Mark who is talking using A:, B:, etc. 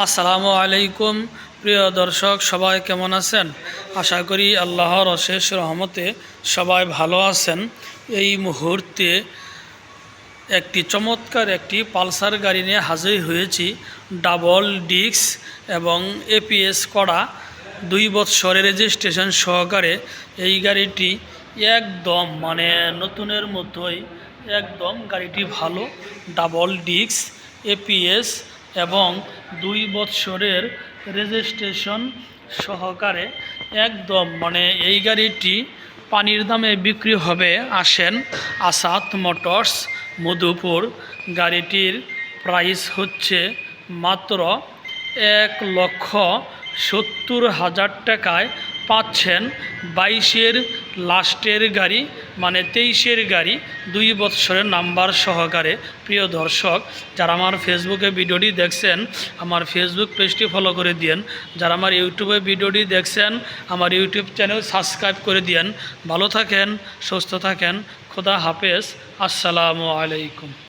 A: আসসালামু আলাইকুম। প্রিয় দর্শক, সবাই কেমন আছেন? আশা করি আল্লাহর অশেষ রহমতে সবাই ভালো আছেন। এই মুহূর্তে একটি চমৎকার একটি পালসার গাড়ি নিয়ে হাজির হয়েছি। ডাবল ডিস্ক এবং এপিএস করা দুই বৎসরের রেজিস্ট্রেশন সহকারে এই গাড়িটি একদম মানে নতুনের মতোই, একদম গাড়িটি ভালো। ডাবল ডিস্ক, এপিএস এবং দুই বৎসরের রেজিস্ট্রেশন সহকারে একদম মানে এই গাড়িটি পানির দামে বিক্রি হবে আসেন আসাদ মোটরস, মধুপুর। গাড়িটির প্রাইস হচ্ছে মাত্র এক লক্ষ সত্তর হাজার টাকায় পাচ্ছেন বাইশের লাস্টের গাড়ি মানে তেইশের গাড়ি, দুই বৎসরের নাম্বার সহকারে। প্রিয় দর্শক, যারা আমার ফেসবুকে ভিডিওটি দেখছেন, আমার ফেসবুক পেজটি ফলো করে দিয়েন। যারা আমার ইউটিউবে ভিডিওটি দেখছেন, আমার ইউটিউব চ্যানেল সাবস্ক্রাইব করে দিয়েন। ভালো থাকেন, সুস্থ থাকেন। খোদা হাফেজ। আসসালামু আলাইকুম।